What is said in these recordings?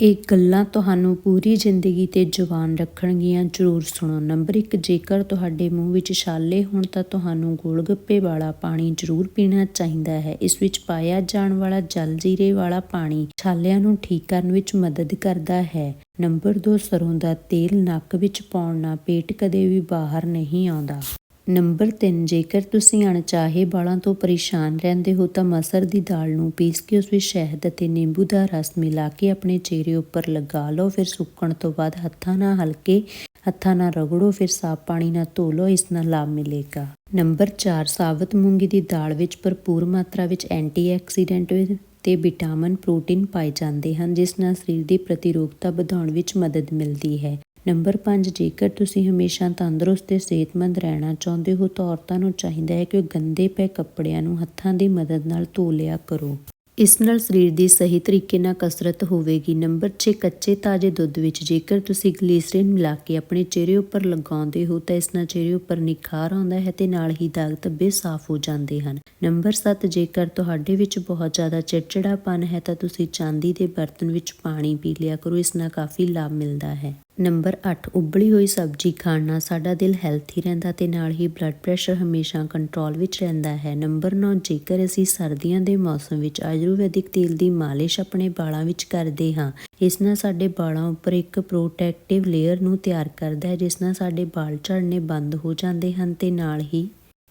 ਇਹ ਗੱਲਾਂ ਤੁਹਾਨੂੰ ਪੂਰੀ ਜ਼ਿੰਦਗੀ ਤੇ ਜਵਾਨ ਰੱਖਣਗੀਆਂ। ਜ਼ਰੂਰ ਸੁਣੋ। ਨੰਬਰ 1 ਜੇਕਰ ਤੁਹਾਡੇ ਮੂੰਹ ਵਿੱਚ ਛਾਲੇ ਹੋਣ ਤਾਂ ਤੁਹਾਨੂੰ ਗੋਲਗੱਪੇ ਵਾਲਾ ਪਾਣੀ ਜ਼ਰੂਰ ਪੀਣਾ ਚਾਹੀਦਾ ਹੈ। ਇਸ ਵਿੱਚ ਪਾਇਆ ਜਾਣ ਵਾਲਾ ਜਲ ਜੀਰੇ ਵਾਲਾ ਪਾਣੀ ਛਾਲਿਆਂ ਨੂੰ ਠੀਕ ਕਰਨ ਵਿੱਚ ਮਦਦ ਕਰਦਾ ਹੈ। ਨੰਬਰ 2 ਸਰੋਂ ਦਾ ਤੇਲ ਨੱਕ ਵਿੱਚ ਪਾਉਣ ਨਾਲ ਪੇਟ ਕਦੇ ਵੀ ਬਾਹਰ ਨਹੀਂ ਆਉਂਦਾ। ਨੰਬਰ 3 ਜੇਕਰ ਤੁਸੀਂ ਅਣਚਾਹੇ ਵਾਲਾਂ ਤੋਂ ਪਰੇਸ਼ਾਨ ਰਹਿੰਦੇ ਹੋ ਤਾਂ ਮਸਰ ਦੀ ਦਾਲ ਨੂੰ ਪੀਸ ਕੇ ਉਸ ਵਿੱਚ ਸ਼ਹਿਦ ਅਤੇ ਨਿੰਬੂ ਦਾ ਰਸ ਮਿਲਾ ਕੇ ਆਪਣੇ ਚਿਹਰੇ ਉੱਪਰ ਲਗਾ ਲਓ। ਫਿਰ ਸੁੱਕਣ ਤੋਂ ਬਾਅਦ ਹੱਥਾਂ ਨਾਲ ਹਲਕੇ ਹੱਥਾਂ ਨਾਲ ਰਗੜੋ, ਫਿਰ ਸਾਫ਼ ਪਾਣੀ ਨਾਲ ਧੋ ਲਓ, ਇਸ ਨਾਲ ਲਾਭ ਮਿਲੇਗਾ। ਨੰਬਰ 4 ਸਾਬਤ ਮੂੰਗੀ ਦੀ ਦਾਲ ਵਿੱਚ ਭਰਪੂਰ ਮਾਤਰਾ ਵਿੱਚ ਐਂਟੀਆਕਸੀਡੈਂਟ ਤੇ ਵਿਟਾਮਿਨ ਪ੍ਰੋਟੀਨ ਪਾਏ ਜਾਂਦੇ ਹਨ, ਜਿਸ ਨਾਲ ਸਰੀਰ ਦੀ ਪ੍ਰਤੀਰੋਧਤਾ ਵਧਾਉਣ ਵਿੱਚ ਮਦਦ ਮਿਲਦੀ ਹੈ। ਨੰਬਰ 5 ਜੇਕਰ ਤੁਸੀਂ ਹਮੇਸ਼ਾ ਤੰਦਰੁਸਤ ਤੇ ਸਿਹਤਮੰਦ ਰਹਿਣਾ ਚਾਹੁੰਦੇ ਹੋ ਤਾਂ ਔਰਤਾਂ ਨੂੰ ਚਾਹੀਦਾ ਹੈ ਕਿ ਉਹ ਗੰਦੇ ਪਏ ਕੱਪੜਿਆਂ ਨੂੰ ਹੱਥਾਂ ਦੀ ਮਦਦ ਨਾਲ ਧੋ ਲਿਆ ਕਰੋ। ਇਸ ਨਾਲ ਸਰੀਰ ਦੀ ਸਹੀ ਤਰੀਕੇ ਨਾਲ ਕਸਰਤ ਹੋਵੇਗੀ। ਨੰਬਰ 6 ਕੱਚੇ ਤਾਜ਼ੇ ਦੁੱਧ ਵਿੱਚ ਜੇਕਰ ਤੁਸੀਂ ਗਲੀਸਰੀਨ ਮਿਲਾ ਕੇ ਆਪਣੇ ਚਿਹਰੇ ਉੱਪਰ ਲਗਾਉਂਦੇ ਹੋ ਤਾਂ ਇਸ ਨਾਲ ਚਿਹਰੇ ਉੱਪਰ ਨਿਖਾਰ ਆਉਂਦਾ ਹੈ ਤੇ ਨਾਲ ਹੀ ਦਾਗ ਧੱਬੇ ਸਾਫ਼ ਹੋ ਜਾਂਦੇ ਹਨ। ਨੰਬਰ 7 ਜੇਕਰ ਤੁਹਾਡੇ ਵਿੱਚ ਬਹੁਤ ਜ਼ਿਆਦਾ ਚਿੜਚਿੜਾਪਨ ਹੈ ਤਾਂ ਤੁਸੀਂ ਚਾਂਦੀ ਦੇ ਬਰਤਨ ਵਿੱਚ ਪਾਣੀ ਪੀ ਲਿਆ ਕਰੋ। ਇਸ ਨਾਲ ਕਾਫੀ ਲਾਭ ਮਿਲਦਾ ਹੈ। ਨੰਬਰ 8 ਉਬਲੀ ਹੋਈ ਸਬਜ਼ੀ ਖਾਣ ਨਾਲ ਸਾਡਾ ਦਿਲ ਹੈਲਥੀ ਰਹਿੰਦਾ ਤੇ ਨਾਲ ਹੀ ਬਲੱਡ ਪ੍ਰੈਸ਼ਰ ਹਮੇਸ਼ਾ ਕੰਟਰੋਲ ਵਿੱਚ ਰਹਿੰਦਾ ਹੈ। ਨੰਬਰ 9 ਜੇਕਰ ਅਸੀਂ ਸਰਦੀਆਂ ਦੇ ਮੌਸਮ ਵਿੱਚ ਆਯੁਰਵੈਦਿਕ ਤੇਲ ਦੀ ਮਾਲਿਸ਼ ਆਪਣੇ ਵਾਲਾਂ ਵਿੱਚ ਕਰਦੇ ਹਾਂ, ਇਸ ਨਾਲ ਸਾਡੇ ਵਾਲਾਂ ਉੱਪਰ ਇੱਕ ਪ੍ਰੋਟੈਕਟਿਵ ਲੇਅਰ ਨੂੰ ਤਿਆਰ ਕਰਦਾ ਹੈ, ਜਿਸ ਨਾਲ ਸਾਡੇ ਵਾਲ ਝੜਨੇ ਬੰਦ ਹੋ ਜਾਂਦੇ ਹਨ ਤੇ ਨਾਲ ਹੀ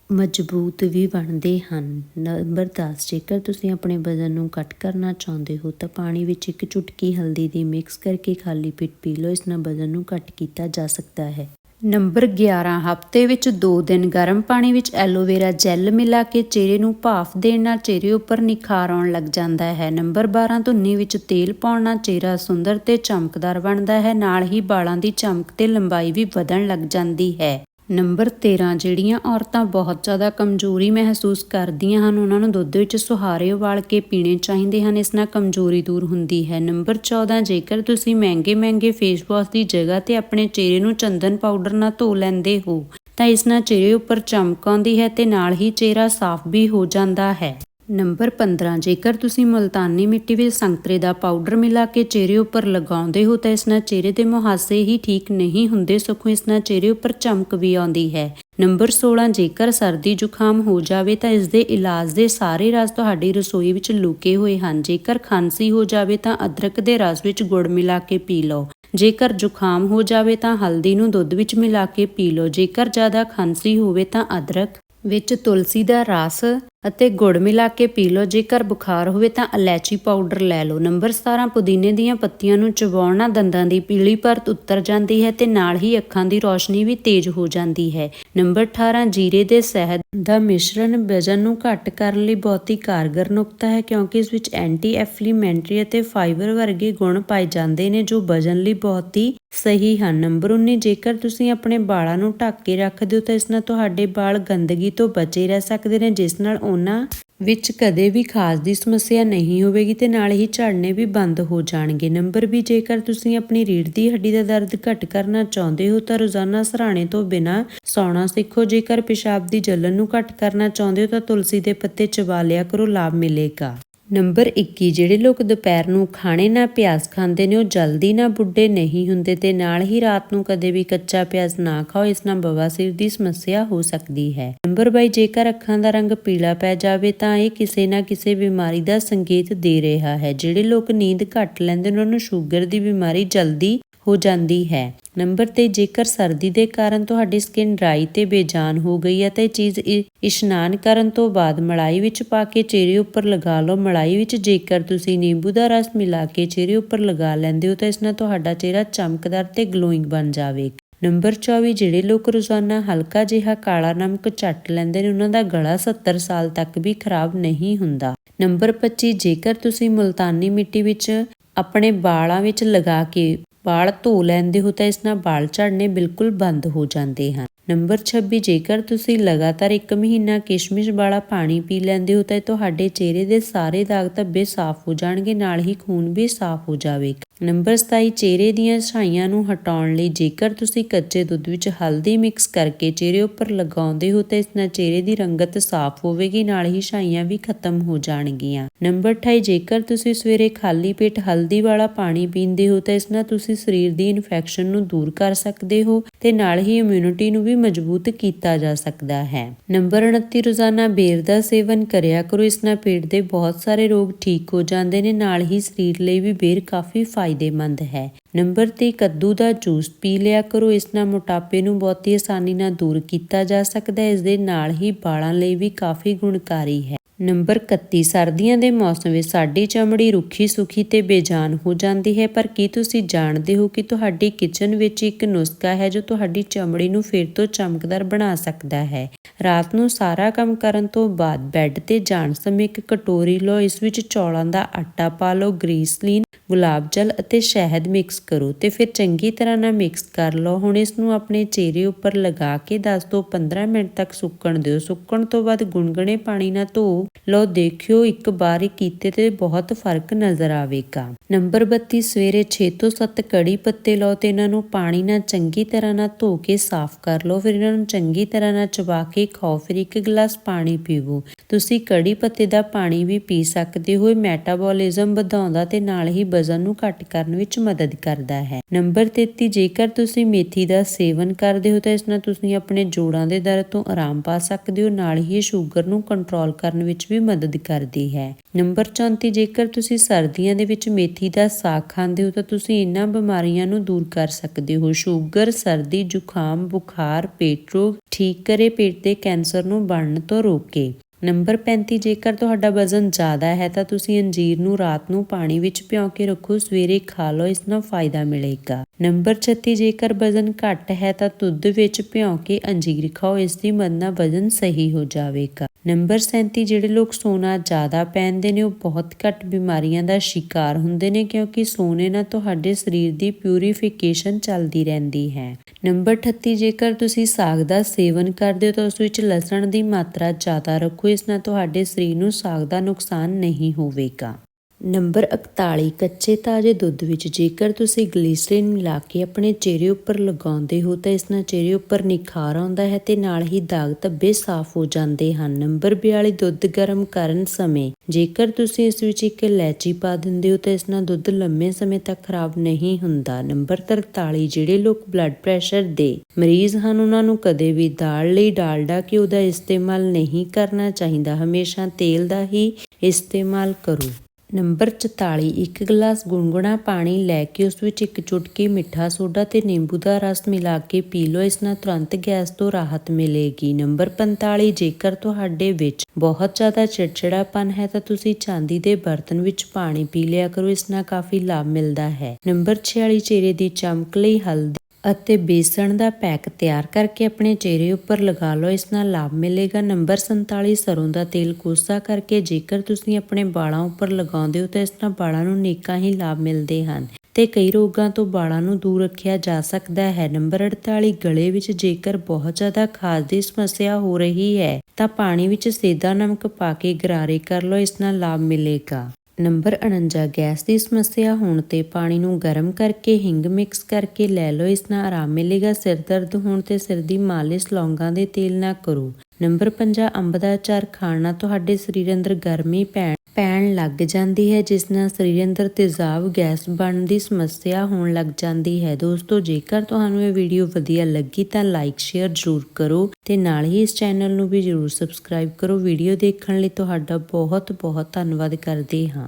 ਮਜ਼ਬੂਤ ਵੀ ਬਣਦੇ ਹਨ। ਨੰਬਰ 10 ਜੇਕਰ ਤੁਸੀਂ ਆਪਣੇ ਵਜ਼ਨ ਨੂੰ ਘੱਟ ਕਰਨਾ ਚਾਹੁੰਦੇ ਹੋ, ਤਾਂ ਪਾਣੀ ਵਿੱਚ ਇੱਕ ਚੁਟਕੀ ਹਲਦੀ ਦੀ ਮਿਕਸ ਕਰਕੇ ਖਾਲੀ ਪੇਟ ਪੀ ਲਓ। ਇਸ ਨਾਲ ਵਜ਼ਨ ਨੂੰ ਘੱਟ ਕੀਤਾ ਜਾ ਸਕਦਾ ਹੈ। ਨੰਬਰ 11 ਹਫ਼ਤੇ ਵਿੱਚ 2 ਦਿਨ ਗਰਮ ਪਾਣੀ ਵਿੱਚ ਐਲੋਵੇਰਾ ਜੈਲ ਮਿਲਾ ਕੇ ਚਿਹਰੇ ਨੂੰ ਭਾਫ ਦੇਣ ਨਾਲ ਚਿਹਰੇ ਉੱਪਰ ਨਿਖਾਰ ਆਉਣ ਲੱਗ ਜਾਂਦਾ ਹੈ। ਨੰਬਰ 12 ਧੁੰਨੀ ਵਿੱਚ ਤੇਲ ਪਾਉਣ ਨਾਲ ਚਿਹਰਾ ਸੁੰਦਰ ਤੇ ਚਮਕਦਾਰ ਬਣਦਾ ਹੈ। ਨਾਲ ਹੀ ਵਾਲਾਂ ਦੀ ਚਮਕ ਤੇ ਲੰਬਾਈ ਵੀ ਵਧਣ ਲੱਗ ਜਾਂਦੀ ਹੈ। ਨੰਬਰ 13 ਜਿਹੜੀਆਂ ਔਰਤਾਂ ਬਹੁਤ ਜ਼ਿਆਦਾ ਕਮਜ਼ੋਰੀ ਮਹਿਸੂਸ ਕਰਦੀਆਂ ਹਨ, ਉਹਨਾਂ ਨੂੰ ਦੁੱਧ ਵਿੱਚ ਸੁਹਾਰੇ ਉਬਾਲ ਕੇ ਪੀਣੇ ਚਾਹੀਦੇ ਹਨ, ਇਸ ਨਾਲ ਕਮਜ਼ੋਰੀ ਦੂਰ ਹੁੰਦੀ ਹੈ। ਨੰਬਰ 14 ਜੇਕਰ ਤੁਸੀਂ ਮਹਿੰਗੇ ਮਹਿੰਗੇ ਫੇਸ ਵਾਸ਼ ਦੀ ਜਗ੍ਹਾ ਤੇ ਆਪਣੇ ਚਿਹਰੇ ਨੂੰ ਚੰਦਨ ਪਾਊਡਰ ਨਾਲ ਧੋ ਲੈਂਦੇ ਹੋ, ਤਾਂ ਇਸ ਨਾਲ ਚਿਹਰੇ ਉੱਪਰ ਚਮਕ ਆਉਂਦੀ ਹੈ ਤੇ ਨਾਲ ਹੀ ਚਿਹਰਾ ਸਾਫ਼ ਵੀ ਹੋ ਜਾਂਦਾ ਹੈ। ਨੰਬਰ 15 ਜੇਕਰ ਤੁਸੀਂ ਮੁਲਤਾਨੀ ਮਿੱਟੀ ਵਿੱਚ ਸੰਤਰੇ ਦਾ ਪਾਊਡਰ ਮਿਲਾ ਕੇ ਚਿਹਰੇ ਉੱਪਰ ਲਗਾਉਂਦੇ ਹੋ ਤਾਂ ਇਸ ਨਾਲ ਚਿਹਰੇ ਦੇ ਮੁਹਾਸੇ ਹੀ ਠੀਕ ਨਹੀਂ ਹੁੰਦੇ, ਸਗੋਂ ਇਸ ਨਾਲ ਚਿਹਰੇ ਉੱਪਰ ਚਮਕ ਵੀ ਆਉਂਦੀ ਹੈ। ਨੰਬਰ 16 ਜੇਕਰ ਸਰਦੀ ਜ਼ੁਕਾਮ ਹੋ ਜਾਵੇ ਤਾਂ ਇਸ ਦੇ ਇਲਾਜ ਦੇ ਸਾਰੇ ਰਸ ਤੁਹਾਡੀ ਰਸੋਈ ਵਿੱਚ ਲੁਕੇ ਹੋਏ ਹਨ। ਜੇਕਰ ਖਾਂਸੀ ਹੋ ਜਾਵੇ ਤਾਂ ਅਦਰਕ ਦੇ ਰਸ ਵਿੱਚ ਗੁੜ ਮਿਲਾ ਕੇ ਪੀ ਲਓ। ਜੇਕਰ ਜ਼ੁਕਾਮ ਹੋ ਜਾਵੇ ਤਾਂ ਹਲਦੀ ਨੂੰ ਦੁੱਧ ਵਿੱਚ ਮਿਲਾ ਕੇ ਪੀ ਲਓ। ਜੇਕਰ ਜ਼ਿਆਦਾ ਖਾਂਸੀ ਹੋਵੇ ਤਾਂ ਅਦਰਕ ਵਿੱਚ ਤੁਲਸੀ ਦਾ ਰਸ ਅਤੇ ਗੁੜ ਮਿਲਾ ਕੇ ਪੀ ਲਓ। ਜੇਕਰ ਬੁਖਾਰ ਹੋਵੇ ਤਾਂ ਇਲਾਇਚੀ ਪਾਊਡਰ ਲੈ ਲਓ। ਨੰਬਰ 17 ਪੁਦੀਨੇ ਦੀਆਂ ਪੱਤੀਆਂ ਨੂੰ ਚਬਾਉਣ ਨਾਲ ਦੰਦਾਂ ਦੀ ਪੀਲੀ ਪਰਤ ਉਤਰ ਜਾਂਦੀ ਹੈ ਤੇ ਨਾਲ ਹੀ ਅੱਖਾਂ ਦੀ ਰੋਸ਼ਨੀ ਵੀ ਤੇਜ਼ ਹੋ ਜਾਂਦੀ ਹੈ। ਨੰਬਰ 18 ਜੀਰੇ ਦੇ ਸ਼ਹਿਦ ਦਾ ਮਿਸ਼ਰਣ ਵਜਨ ਨੂੰ ਘੱਟ ਕਰਨ ਲਈ ਬਹੁਤ ਹੀ ਕਾਰਗਰ ਨੁਕਤਾ ਹੈ, ਕਿਉਂਕਿ ਇਸ ਵਿੱਚ ਐਂਟੀ ਐਫਲੀਮੈਂਟਰੀ ਅਤੇ ਫਾਈਬਰ ਵਰਗੇ ਗੁਣ ਪਾਏ ਜਾਂਦੇ ਨੇ ਜੋ ਵਜਨ ਲਈ ਬਹੁਤ ਹੀ ਸਹੀ ਹਨ। ਨੰਬਰ 19 ਜੇਕਰ ਤੁਸੀਂ ਆਪਣੇ ਵਾਲਾਂ ਨੂੰ ਢੱਕ ਕੇ ਰੱਖਦੇ ਹੋ ਤਾਂ ਇਸ ਨਾਲ ਤੁਹਾਡੇ ਵਾਲ ਗੰਦਗੀ ਤੋਂ ਬਚੇ ਰਹਿ ਸਕਦੇ ਨੇ, ਜਿਸ ਨਾਲ ਉਹਨਾਂ ਵਿੱਚ ਕਦੇ ਵੀ ਖਾਸ ਦੀ ਸਮੱਸਿਆ ਨਹੀਂ ਹੋਵੇਗੀ ਤੇ ਨਾਲ ਹੀ ਝੜਨੇ ਵੀ ਬੰਦ ਹੋ ਜਾਣਗੇ। ਨੰਬਰ ਵੀ ਜੇਕਰ ਤੁਸੀਂ ਆਪਣੀ ਰੀੜ੍ਹ ਦੀ ਹੱਡੀ ਦਾ ਦਰਦ ਘੱਟ ਕਰਨਾ ਚਾਹੁੰਦੇ ਹੋ ਤਾਂ ਰੋਜ਼ਾਨਾ ਸਰਾਣੇ ਤੋਂ ਬਿਨਾਂ ਸੌਣਾ ਸਿੱਖੋ। ਜੇਕਰ ਪਿਸ਼ਾਬ ਦੀ ਜਲਨ ਨੂੰ ਘੱਟ ਕਰਨਾ ਚਾਹੁੰਦੇ ਹੋ ਤਾਂ ਤੁਲਸੀ ਦੇ ਪੱਤੇ ਚਬਾ ਲਿਆ ਕਰੋ, ਲਾਭ ਮਿਲੇਗਾ। ਨੰਬਰ 21 ਜਿਹੜੇ ਲੋਕ ਦੁਪਹਿਰ ਨੂੰ ਖਾਣੇ ਨਾਲ ਪਿਆਜ਼ ਖਾਂਦੇ ਨੇ, ਉਹ ਜਲਦੀ ਨਾ ਬੁੱਢੇ ਨਹੀਂ ਹੁੰਦੇ ਤੇ ਨਾਲ ਹੀ ਰਾਤ ਨੂੰ ਕਦੇ ਵੀ ਕੱਚਾ ਪਿਆਜ਼ ਨਾ ਖਾਓ, ਇਸ ਨਾਲ ਬਵਾਸੀਰ ਦੀ ਸਮੱਸਿਆ ਹੋ ਸਕਦੀ ਹੈ। ਨੰਬਰ 22 ਜੇਕਰ ਅੱਖਾਂ ਦਾ ਰੰਗ ਪੀਲਾ ਪੈ ਜਾਵੇ, ਤਾਂ ਇਹ ਕਿਸੇ ਨਾ ਕਿਸੇ ਬਿਮਾਰੀ ਦਾ ਸੰਕੇਤ ਦੇ ਰਿਹਾ ਹੈ। ਜਿਹੜੇ ਲੋਕ ਨੀਂਦ ਘੱਟ ਲੈਂਦੇ ਨੇ, ਉਹਨਾਂ ਨੂੰ ਸ਼ੂਗਰ ਦੀ ਬਿਮਾਰੀ ਜਲਦੀ ਹੋ ਜਾਂਦੀ ਹੈ। ਨੰਬਰ ਤੇ ਜੇਕਰ ਸਰਦੀ ਦੇ ਕਾਰਨ ਤੁਹਾਡੀ ਸਕਿਨ ਡਰਾਈ ਤੇ ਬੇਜਾਨ ਹੋ ਗਈ ਹੈ, ਤਾਂ ਇਹ ਚੀਜ਼ ਇ- ਇਸ਼ਨਾਨ ਕਰਨ ਤੋਂ ਬਾਅਦ ਮਲਾਈ ਵਿੱਚ ਪਾ ਕੇ ਚਿਹਰੇ ਉੱਪਰ ਲਗਾ ਲਓ। ਮਲਾਈ ਵਿੱਚ ਜੇਕਰ ਤੁਸੀਂ ਨਿੰਬੂ ਦਾ ਰਸ ਮਿਲਾ ਕੇ ਚਿਹਰੇ ਉੱਪਰ ਲਗਾ ਲੈਂਦੇ ਹੋ, ਤਾਂ ਇਸ ਨਾਲ ਤੁਹਾਡਾ ਚਿਹਰਾ ਚਮਕਦਾਰ ਤੇ ਗਲੋਇੰਗ ਬਣ ਜਾਵੇਗਾ ਨੰਬਰ 24 ਜਿਹੜੇ ਲੋਕ ਰੋਜ਼ਾਨਾ ਹਲਕਾ ਜਿਹਾ ਕਾਲਾ ਨਮਕ ਚੱਟ ਲੈਂਦੇ ਨੇ, ਉਹਨਾਂ ਦਾ ਗਲਾ 70 ਸਾਲ ਤੱਕ ਵੀ ਖਰਾਬ ਨਹੀਂ ਹੁੰਦਾ। ਨੰਬਰ 25 ਜੇਕਰ ਤੁਸੀਂ ਮੁਲਤਾਨੀ ਮਿੱਟੀ ਵਿੱਚ ਆਪਣੇ ਵਾਲਾਂ ਵਿੱਚ ਲਗਾ ਕੇ ਵਾਲ ਧੋ ਲੈਂਦੇ ਹੋ ਤਾਂ ਇਸ ਨਾਲ ਵਾਲ ਝੜਨੇ ਬਿਲਕੁਲ ਬੰਦ ਹੋ ਜਾਂਦੇ ਹਨ। ਨੰਬਰ 26 ਜੇਕਰ ਤੁਸੀਂ ਲਗਾਤਾਰ 1 ਮਹੀਨਾ ਕਿਸ਼ਮਿਸ਼ ਵਾਲਾ ਪਾਣੀ ਪੀ ਲੈਂਦੇ ਹੋ ਤਾਂ ਤੁਹਾਡੇ ਚਿਹਰੇ ਦੇ ਸਾਰੇ ਦਾਗ ਧੱਬੇ ਸਾਫ਼ ਹੋ ਜਾਣਗੇ, ਨਾਲ ਹੀ ਖੂਨ ਵੀ ਸਾਫ਼ ਹੋ ਜਾਵੇਗਾ। ਨੰਬਰ 27 ਚਿਹਰੇ ਦੀਆਂ ਛਾਈਆਂ ਨੂੰ ਹਟਾਉਣ ਲਈ ਜੇਕਰ ਤੁਸੀਂ ਕੱਚੇ ਦੁੱਧ ਵਿੱਚ ਹਲਦੀ ਮਿਕਸ ਕਰਕੇ ਚਿਹਰੇ ਉੱਪਰ ਲਗਾਉਂਦੇ ਹੋ ਤਾਂ ਇਸ ਨਾਲ ਚਿਹਰੇ ਦੀ ਰੰਗਤ ਸਾਫ਼ ਹੋਵੇਗੀ, ਨਾਲ ਹੀ ਛਾਈਆਂ ਵੀ ਖਤਮ ਹੋ ਜਾਣਗੀਆਂ। ਨੰਬਰ 28 ਜੇਕਰ ਤੁਸੀਂ ਸਵੇਰੇ ਖਾਲੀ ਪੇਟ ਹਲਦੀ ਵਾਲਾ ਪਾਣੀ ਪੀਂਦੇ ਹੋ ਤਾਂ ਇਸ ਨਾਲ ਤੁਸੀਂ ਸਰੀਰ ਦੀ ਇਨਫੈਕਸ਼ਨ ਨੂੰ ਦੂਰ ਕਰ ਸਕਦੇ ਹੋ ਤੇ ਨਾਲ ਹੀ ਇਮਿਊਨਿਟੀ ਨੂੰ ਵੀ ਮਜ਼ਬੂਤ ਕੀਤਾ ਜਾ ਸਕਦਾ ਹੈ। ਨੰਬਰ 29 ਰੋਜ਼ਾਨਾ ਬੇਰ ਦਾ ਸੇਵਨ ਕਰਿਆ ਕਰੋ, ਇਸ ਨਾਲ ਪੇਟ ਦੇ ਬਹੁਤ ਸਾਰੇ ਰੋਗ ਠੀਕ ਹੋ ਜਾਂਦੇ ਨੇ, ਨਾਲ ਹੀ ਸਰੀਰ ਲਈ ਵੀ ਬੇਰ ਕਾਫੀ ਫਾਇਦੇਮੰਦ ਹੈ। ਨੰਬਰ ਤੇ ਕੱਦੂ ਦਾ ਜੂਸ ਪੀ ਲਿਆ ਕਰੋ। ਇਸ ਨਾਲ ਮੋਟਾਪੇ ਨੂੰ ਬਹੁਤੀ ਆਸਾਨੀ ਨਾਲ ਦੂਰ ਕੀਤਾ ਜਾ ਸਕਦਾ ਹੈ। ਇਸ ਦੇ ਨਾਲ ਹੀ ਵਾਲਾਂ ਲਈ ਵੀ ਕਾਫੀ ਗੁਣਕਾਰੀ ਹੈ। ਨੰਬਰ 31 ਸਰਦੀਆਂ ਦੇ ਮੌਸਮ ਵਿੱਚ ਸਾਡੀ ਚਮੜੀ ਰੁੱਖੀ ਸੁਖੀ ਤੇ ਬੇਜਾਨ ਹੋ ਜਾਂਦੀ ਹੈ। ਪਰ ਕੀ ਤੁਸੀਂ ਜਾਣਦੇ ਹੋ ਕਿ ਤੁਹਾਡੀ ਕਿਚਨ ਵਿੱਚ ਇੱਕ ਨੁਸਖਾ ਹੈ ਜੋ ਤੁਹਾਡੀ ਚਮੜੀ ਨੂੰ ਫਿਰ ਤੋਂ ਚਮਕਦਾਰ ਬਣਾ ਸਕਦਾ ਹੈ? ਰਾਤ ਨੂੰ ਸਾਰਾ ਕੰਮ ਕਰਨ ਤੋਂ ਬਾਅਦ ਬੈੱਡ ਤੇ ਜਾਣ ਸਮੇਂ ਇੱਕ ਕਟੋਰੀ ਲਓ, ਇਸ ਵਿੱਚ ਚੌਲਾਂ ਦਾ ਆਟਾ ਪਾ ਲਓ ਗ੍ਰੀਸਲੀਨ ਗੁਲਾਬ ਜਲ ਅਤੇ ਸ਼ਹਿਦ ਮਿਕਸ ਕਰੋ ਤੇ ਫਿਰ ਚੰਗੀ ਤਰ੍ਹਾਂ ਨਾਲ ਮਿਕਸ ਕਰ ਲਓ। ਹੁਣ ਇਸ ਨੂੰ ਆਪਣੇ ਚਿਹਰੇ ਉੱਪਰ ਲਗਾ ਕੇ 10 ਤੋਂ 15 ਮਿੰਟ ਤੱਕ ਸੁੱਕਣ ਦਿਓ। ਸੁੱਕਣ ਤੋਂ ਬਾਅਦ ਗੁਨਗੁਨੇ ਪਾਣੀ ਨਾਲ ਧੋ ਲਓ ਦੇਖਿਓ, ਇੱਕ ਵਾਰ ਕੀਤੇ ਤੇ ਬਹੁਤ ਫ਼ਰਕ ਨਜ਼ਰ ਆਵੇਗਾ। ਨੰਬਰ 32 ਸਵੇਰੇ 6 ਤੋਂ 7 ਕੜੀ ਪੱਤੇ ਲਓ ਤੇ ਇਹਨਾਂ ਨੂੰ ਪਾਣੀ ਨਾਲ ਚੰਗੀ ਤਰ੍ਹਾਂ ਨਾਲ ਧੋ ਕੇ ਸਾਫ਼ ਕਰ ਲਓ। ਫਿਰ ਇਹਨਾਂ ਨੂੰ ਚੰਗੀ ਤਰ੍ਹਾਂ ਨਾਲ ਚਬਾ ਕੇ ਖਾਓ। ਫਿਰ ਇੱਕ ਗਲਾਸ ਪਾਣੀ ਪੀਵੋ। ਤੁਸੀਂ ਕੜੀ ਪੱਤੇ ਦਾ ਪਾਣੀ ਵੀ ਪੀ ਸਕਦੇ ਹੋ। ਇਹ ਮੈਟਾਬੋਲਿਜ਼ਮ ਵਧਾਉਂਦਾ ਤੇ ਨਾਲ ਹੀ ਵਜ਼ਨ ਨੂੰ ਘੱਟ ਕਰਨ ਵਿੱਚ ਮਦਦ ਕਰਦਾ ਹੈ। ਨੰਬਰ 33 ਜੇਕਰ ਤੁਸੀਂ ਮੇਥੀ ਦਾ ਸੇਵਨ ਕਰਦੇ ਹੋ ਤਾਂ ਇਸ ਨਾਲ ਤੁਸੀਂ ਆਪਣੇ ਜੋੜਾਂ ਦੇ ਦਰਦ ਤੋਂ ਆਰਾਮ ਪਾ ਸਕਦੇ ਹੋ। ਨਾਲ ਹੀ ਸ਼ੂਗਰ ਨੂੰ ਕੰਟਰੋਲ ਕਰਨ ਵਿੱਚ ਵੀ ਮਦਦ ਕਰਦੀ ਹੈ। ਨੰਬਰ 34 ਜੇਕਰ ਤੁਸੀਂ ਸਰਦੀਆਂ ਦੇ ਵਿੱਚ ਮੇਥੀ ਦਾ ਸਾਗ ਖਾਂਦੇ ਹੋ ਤਾਂ ਤੁਸੀਂ ਇਹਨਾਂ ਬਿਮਾਰੀਆਂ ਨੂੰ ਦੂਰ ਕਰ ਸਕਦੇ ਹੋ। ਸ਼ੂਗਰ, ਸਰਦੀ, ਜ਼ੁਕਾਮ, ਬੁਖਾਰ, ਪੇਟ ਰੋਗ, ਠੀਕ ਕਰੇ ਪੇਟ ਦੇ ਕੈਂਸਰ ਨੂੰ ਬਣਨ ਤੋਂ ਰੋਕੇ। ਨੰਬਰ 35 ਜੇਕਰ ਤੁਹਾਡਾ ਵਜ਼ਨ ਜ਼ਿਆਦਾ ਹੈ, ਤਾਂ ਤੁਸੀਂ ਅੰਜੀਰ ਨੂੰ ਰਾਤ ਨੂੰ ਪਾਣੀ ਵਿੱਚ ਭਿਓ ਕੇ ਰੱਖੋ, ਸਵੇਰੇ ਖਾ ਲਓ, ਇਸ ਨਾਲ ਫਾਇਦਾ ਮਿਲੇਗਾ। ਨੰਬਰ 36 ਜੇਕਰ ਵਜ਼ਨ ਘੱਟ ਹੈ, ਤਾਂ ਦੁੱਧ ਵਿੱਚ ਭਿਓ ਕੇ ਅੰਜੀਰ ਖਾਓ, ਇਸ ਦੀ ਮਦਦ ਨਾਲ ਵਜ਼ਨ ਸਹੀ ਹੋ ਜਾਵੇਗਾ। ਨੰਬਰ 37 ਜਿਹੜੇ ਲੋਕ ਸੋਨਾ ਜ਼ਿਆਦਾ ਪਹਿਨਦੇ ਨੇ, ਉਹ ਬਹੁਤ ਘੱਟ ਬਿਮਾਰੀਆਂ ਦਾ ਸ਼ਿਕਾਰ ਹੁੰਦੇ ਨੇ, ਕਿਉਂਕਿ ਸੋਨੇ ਨਾਲ ਤੁਹਾਡੇ ਸਰੀਰ ਦੀ ਪਿਊਰੀਫਿਕੇਸ਼ਨ ਚੱਲਦੀ ਰਹਿੰਦੀ ਹੈ। ਨੰਬਰ 38 ਜੇਕਰ ਤੁਸੀਂ ਸਾਗ ਦਾ ਸੇਵਨ ਕਰਦੇ ਹੋ, ਤਾਂ ਉਸ ਵਿੱਚ ਲਸਣ ਦੀ ਮਾਤਰਾ ਜ਼ਿਆਦਾ ਰੱਖੋ ਇਸ ਨਾਲ ਤੁਹਾਡੇ ਸਰੀਰ ਨੂੰ ਸਾਗ ਦਾ ਨੁਕਸਾਨ ਨਹੀਂ ਹੋਵੇਗਾ। ਨੰਬਰ 41 ਕੱਚੇ ਤਾਜ਼ੇ ਦੁੱਧ ਵਿੱਚ ਜੇਕਰ ਤੁਸੀਂ ਗਲੀਸਰੀਨ ਮਿਲਾ ਕੇ ਆਪਣੇ ਚਿਹਰੇ ਉੱਪਰ ਲਗਾਉਂਦੇ ਹੋ ਤਾਂ ਇਸ ਨਾਲ ਚਿਹਰੇ ਉੱਪਰ ਨਿਖਾਰ ਆਉਂਦਾ ਹੈ ਤੇ ਨਾਲ ਹੀ ਦਾਗ ਧੱਬੇ ਸਾਫ਼ ਹੋ ਜਾਂਦੇ ਹਨ। ਨੰਬਰ 42 ਦੁੱਧ ਗਰਮ ਕਰਨ ਸਮੇਂ। ਜੇਕਰ ਤੁਸੀਂ ਇਸ ਵਿੱਚ ਇੱਕ ਇਲਾਇਚੀ ਪਾ ਦਿੰਦੇ ਹੋ ਤਾਂ ਇਸ ਨਾਲ ਦੁੱਧ ਲੰਮੇ ਸਮੇਂ ਤੱਕ ਖਰਾਬ ਨਹੀਂ ਹੁੰਦਾ। ਨੰਬਰ 43 ਜਿਹੜੇ ਲੋਕ ਬਲੱਡ ਪ੍ਰੈਸ਼ਰ ਦੇ ਮਰੀਜ਼ ਹਨ, ਉਹਨਾਂ ਨੂੰ ਕਦੇ ਵੀ ਦਾਲ ਲਈ ਡਾਲਡਾ ਘਿਓ ਦਾ ਇਸਤੇਮਾਲ ਨਹੀਂ ਕਰਨਾ ਚਾਹੀਦਾ। ਹਮੇਸ਼ਾ ਤੇਲ ਦਾ ਹੀ ਇਸਤੇਮਾਲ ਕਰੋ। ਨੰਬਰ 44 ਇੱਕ ਗਲਾਸ ਗੁਨਗੁਣਾ ਪਾਣੀ ਲੈ ਕੇ ਉਸ ਵਿੱਚ ਇੱਕ ਚੁਟਕੀ ਮਿੱਠਾ ਸੋਡਾ ਤੇ ਨਿੰਬੂ ਦਾ ਰਸ ਮਿਲਾ ਕੇ ਪੀ ਲਓ, ਇਸ ਨਾਲ ਤੁਰੰਤ ਗੈਸ ਤੋਂ ਰਾਹਤ ਮਿਲੇਗੀ। ਨੰਬਰ 45 ਜੇਕਰ ਤੁਹਾਡੇ ਵਿੱਚ ਬਹੁਤ ਜ਼ਿਆਦਾ ਚਿੜਚਿੜਾਪਨ ਹੈ ਤਾਂ ਤੁਸੀਂ ਚਾਂਦੀ ਦੇ ਬਰਤਨ ਵਿੱਚ ਪਾਣੀ ਪੀ ਲਿਆ ਕਰੋ, ਇਸ ਨਾਲ ਕਾਫੀ ਲਾਭ ਮਿਲਦਾ ਹੈ। ਨੰਬਰ 46 ਚਿਹਰੇ ਦੀ ਚਮਕ ਲਈ ਹਲਦੀ ਅਤੇ ਬੇਸਣ ਦਾ ਪੈਕ ਤਿਆਰ ਕਰਕੇ ਆਪਣੇ ਚਿਹਰੇ ਉੱਪਰ ਲਗਾ ਲਓ। ਇਸ ਨਾਲ ਲਾਭ ਮਿਲੇਗਾ। ਨੰਬਰ 47 ਸਰੋਂ ਦਾ ਤੇਲ ਕੋਸਾ ਕਰਕੇ ਜੇਕਰ ਤੁਸੀਂ ਆਪਣੇ ਵਾਲਾਂ ਉੱਪਰ ਲਗਾਉਂਦੇ ਹੋ ਤਾਂ ਇਸ ਨਾਲ ਵਾਲਾਂ ਨੂੰ ਨੇਕਾਂ ਹੀ ਲਾਭ ਮਿਲਦੇ ਹਨ ਤੇ ਕਈ ਰੋਗਾਂ ਤੋਂ ਵਾਲਾਂ ਨੂੰ ਦੂਰ ਰੱਖਿਆ ਜਾ ਸਕਦਾ ਹੈ। ਨੰਬਰ 48 ਗਲੇ ਵਿੱਚ ਜੇਕਰ ਬਹੁਤ ਜ਼ਿਆਦਾ ਖਾਜ ਦੀ ਸਮੱਸਿਆ ਹੋ ਰਹੀ ਹੈ ਤਾਂ ਪਾਣੀ ਵਿੱਚ ਸੇਦਾ ਨਮਕ ਪਾ ਕੇ ਗਰਾਰੇ ਕਰ ਲਓ। ਇਸ ਨਾਲ ਲਾਭ ਮਿਲੇਗਾ। ਨੰਬਰ 49 ਗੈਸ ਦੀ ਸਮੱਸਿਆ ਹੋਣ ਤੇ ਪਾਣੀ ਨੂੰ ਗਰਮ ਕਰਕੇ ਹਿੰਗ ਮਿਕਸ ਕਰਕੇ ਲੈ ਲਓ। ਇਸ ਨਾਲ ਆਰਾਮ ਮਿਲੇਗਾ। ਸਿਰ ਦਰਦ ਹੋਣ ਤੇ ਸਿਰ ਦੀ ਮਾਲਿਸ਼ ਲੌਂਗਾਂ ਦੇ ਤੇਲ ਨਾਲ ਕਰੋ। ਨੰਬਰ 50 ਅੰਬ ਦਾ ਅਚਾਰ ਖਾਣਾ ਤੁਹਾਡੇ ਸਰੀਰ ਅੰਦਰ ਗਰਮੀ ਪੈਣ ਪੈਣ ਲੱਗ ਜਾਂਦੀ ਹੈ, ਜਿਸ ਨਾਲ ਸਰੀਰ ਅੰਦਰ ਤੇਜ਼ਾਬ ਗੈਸ ਬਣਨ ਦੀ ਸਮੱਸਿਆ ਹੋਣ ਲੱਗ ਜਾਂਦੀ ਹੈ। ਦੋਸਤੋ, ਜੇਕਰ ਤੁਹਾਨੂੰ ਇਹ ਵੀਡੀਓ ਵਧੀਆ ਲੱਗੀ ਤਾਂ ਲਾਈਕ ਸ਼ੇਅਰ ਜ਼ਰੂਰ ਕਰੋ ਤੇ ਨਾਲ ਹੀ ਇਸ ਚੈਨਲ ਨੂੰ ਵੀ ਜ਼ਰੂਰ ਸਬਸਕ੍ਰਾਈਬ ਕਰੋ। ਵੀਡੀਓ ਦੇਖਣ ਲਈ ਤੁਹਾਡਾ ਬਹੁਤ ਬਹੁਤ ਧੰਨਵਾਦ ਕਰਦੇ ਹਾਂ।